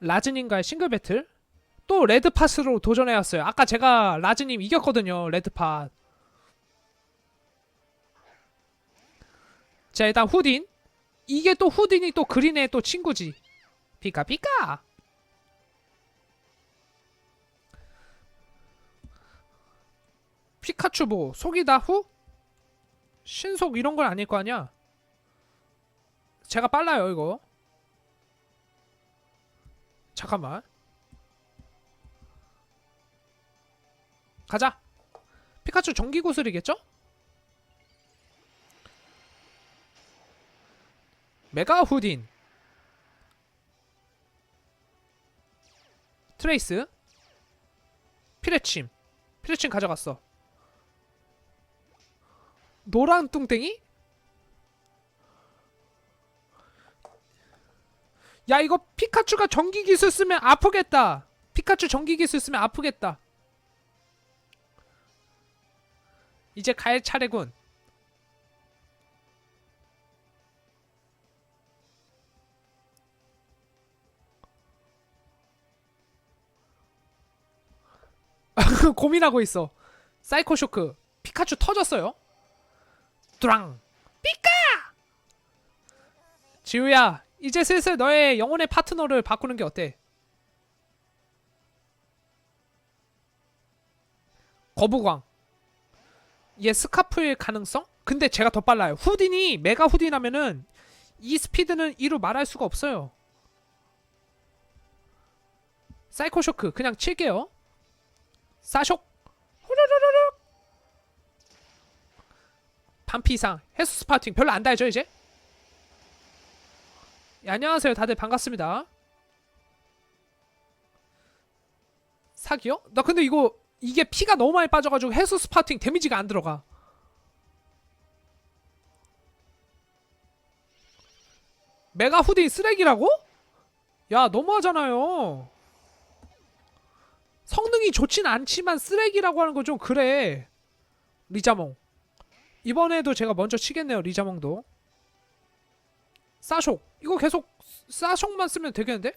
라즈님과의 싱글 배틀 또 레드팟으로 도전해왔어요. 아까 제가 라즈님 이겼거든요. 레드팟. 자 일단 후딘 이게 또 후딘이 또 그린의 또 친구지. 피카 피카. 피카츄 뭐 속이다 후? 신속 이런 건 아닐 거 아니야? 제가 빨라요 이거. 잠깐만. 가자. 피카츄 전기 구슬이겠죠? 메가 후딘. 트레이스. 피레침. 피레침 가져갔어. 노란 뚱땡이? 야 이거 피카츄가 전기 기술 쓰면 아프겠다. 피카츄 전기 기술 쓰면 아프겠다. 이제 갈 차례군. 고민하고 있어. 사이코 쇼크. 피카츄 터졌어요. 뚜랑. 피카! 지우야, 이제 슬슬 너의 영혼의 파트너를 바꾸는 게 어때? 거부광. 얘 스카프일 가능성? 근데 제가 더 빨라요. 후딘이 메가 후딘하면은 이 스피드는 이루 말할 수가 없어요. 사이코 쇼크 그냥 칠게요. 사쇼 후루루루루 반피상 해수 스파팅 별로 안 달죠 이제? 예, 안녕하세요 다들 반갑습니다 사기요? 나 근데 이거 이게 피가 너무 많이 빠져가지고 해수 스파팅 데미지가 안 들어가 메가 후딘 쓰레기라고? 야 너무하잖아요 성능이 좋진 않지만 쓰레기라고 하는 거 좀 그래. 리자몽. 이번에도 제가 먼저 치겠네요. 리자몽도. 싸숑. 이거 계속 싸숑만 쓰면 되겠는데?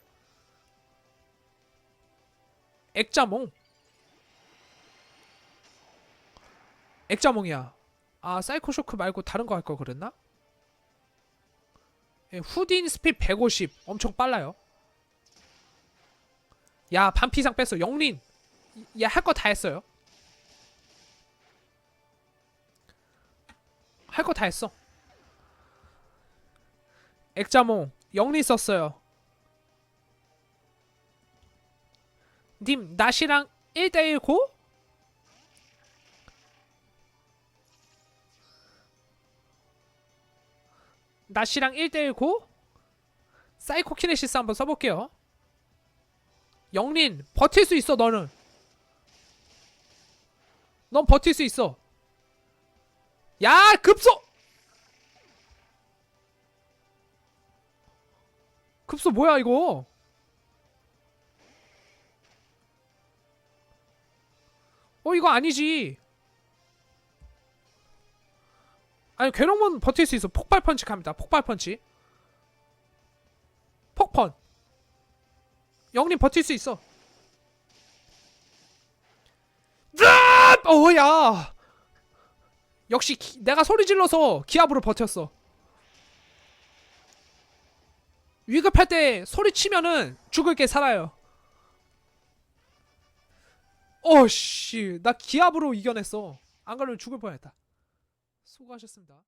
액자몽. 액자몽이야. 아 사이코 쇼크 말고 다른 거할걸 그랬나? 예, 후딘 스피드 150 엄청 빨라요. 야 반피상 뺐어 영린 야 할 거 다 했어요 할 거 다 했어 액자몽 영린 썼어요. 님 나시랑 1대1 고? 나시랑 1대1 고? 사이코 키네시스 한번 써볼게요. 영린 버틸 수 있어 너는. 넌 버틸 수 있어. 야 급소 급소 뭐야 이거 어 이거 아니지 아니 괴롱은 버틸 수 있어 폭발 펀치 갑니다 폭발 펀치 폭펀 영린 버틸 수 있어. 짭! 어야. 역시 기- 내가 소리 질러서 기압으로 버텼어. 위급할 때 소리 치면은 죽을 게 살아요. 어씨, 나 기압으로 이겨냈어. 안 그러면 죽을 뻔했다. 수고하셨습니다.